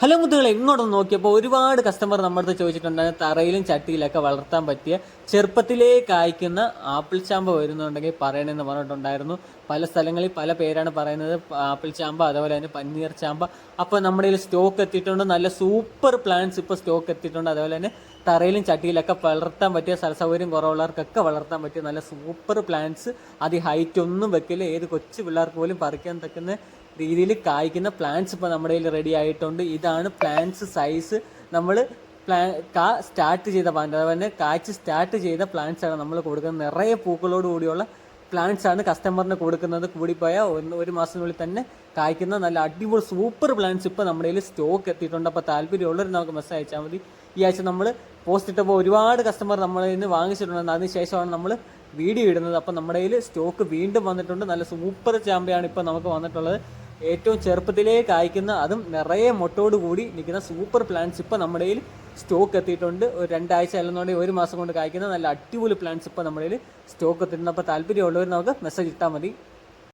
Hello മുത്തുകൾ ഇങ്ങോട്ടൊന്ന് നോക്കിയപ്പോൾ ഒരുപാട് കസ്റ്റമർ നമ്മുടെ അടുത്ത് ചോദിച്ചിട്ടുണ്ടായിരുന്നു തറയിലും ചട്ടിയിലൊക്കെ വളർത്താൻ പറ്റിയ ചെറുപ്പത്തിലേ കായ്ക്കുന്ന ആപ്പിൾ ചാമ്പ വരുന്നുണ്ടെങ്കിൽ പറയണമെന്ന് പറഞ്ഞിട്ടുണ്ടായിരുന്നു. പല സ്ഥലങ്ങളിൽ പല പേരാണ് പറയുന്നത് ആപ്പിൾ ചാമ്പ അതുപോലെ തന്നെ പന്നീർ ചാമ്പ. അപ്പോൾ നമ്മുടെ കയ്യിൽ സ്റ്റോക്ക് എത്തിയിട്ടുണ്ട്. നല്ല സൂപ്പർ പ്ലാന്റ്സ് ഇപ്പോൾ സ്റ്റോക്ക് എത്തിയിട്ടുണ്ട്. അതുപോലെ തന്നെ തറയിലും ചട്ടിയിലൊക്കെ വളർത്താൻ പറ്റിയ സ്ഥല സൗകര്യം കുറവുള്ളവർക്കൊക്കെ വളർത്താൻ പറ്റിയ നല്ല സൂപ്പർ പ്ലാന്റ്സ് അതി ഹൈറ്റ് ഒന്നും വെക്കില്ല. ഏത് കൊച്ചു പിള്ളേർക്ക് പോലും പറിക്കാൻ തക്കുന്ന രീതിയിൽ കായ്ക്കുന്ന പ്ലാന്റ്സ് ഇപ്പോൾ നമ്മുടെ കയ്യിൽ റെഡി ആയിട്ടുണ്ട്. ഇതാണ് പ്ലാന്റ്സ് സൈസ് നമ്മൾ പ്ലാ കാ സ്റ്റാർട്ട് ചെയ്ത പ്ലാന്റ് അതുപോലെ തന്നെ കായ്ച്ച് സ്റ്റാർട്ട് ചെയ്ത പ്ലാന്റ്സ് ആണ് നമ്മൾ കൊടുക്കുന്നത്. നിറയെ പൂക്കളോട് കൂടിയുള്ള പ്ലാന്റ്സ് ആണ് കസ്റ്റമറിന് കൊടുക്കുന്നത്. കൂടിപ്പോയാൽ ഒന്ന് ഒരു മാസത്തിനുള്ളിൽ തന്നെ കായ്ക്കുന്ന നല്ല അടിപൊളി സൂപ്പർ പ്ലാന്റ്സ് ഇപ്പോൾ നമ്മുടെ കയ്യിൽ സ്റ്റോക്ക് എത്തിയിട്ടുണ്ട്. അപ്പോൾ താല്പര്യമുള്ളവർ നമുക്ക് മെസ്സേജ് അയച്ചാൽ മതി. ഈ ആഴ്ച നമ്മൾ പോസ്റ്റ് ഇട്ടപ്പോൾ ഒരുപാട് കസ്റ്റമർ നമ്മളിൽ നിന്ന് വാങ്ങിച്ചിട്ടുണ്ട്. അതിനുശേഷമാണ് നമ്മൾ വീഡിയോ ഇടുന്നത്. അപ്പോൾ നമ്മുടെ കയ്യിൽ സ്റ്റോക്ക് വീണ്ടും വന്നിട്ടുണ്ട്. നല്ല സൂപ്പർ ചാമ്പയാണ് ഇപ്പോൾ നമുക്ക് വന്നിട്ടുള്ളത്. ഏറ്റവും ചെറുപ്പത്തിലേ കായ്ക്കുന്ന അതും നിറയെ കൂടി നിൽക്കുന്ന സൂപ്പർ പ്ലാന്റ്സ് ഇപ്പോൾ നമ്മുടെ കയ്യിൽ സ്റ്റോക്ക് എത്തിയിട്ടുണ്ട്. ഒരു രണ്ടാഴ്ച അല്ലെന്നുണ്ടെങ്കിൽ ഒരു മാസം കൊണ്ട് കായ്ക്കുന്ന നല്ല അടിപൊളി പ്ലാന്റ്സ് ഇപ്പോൾ നമ്മുടെ കയ്യിൽ സ്റ്റോക്ക് എത്തിയിട്ടുണ്ട്. അപ്പോൾ താല്പര്യമുള്ളവർ നമുക്ക് മെസ്സേജ് ഇട്ടാൽ മതി.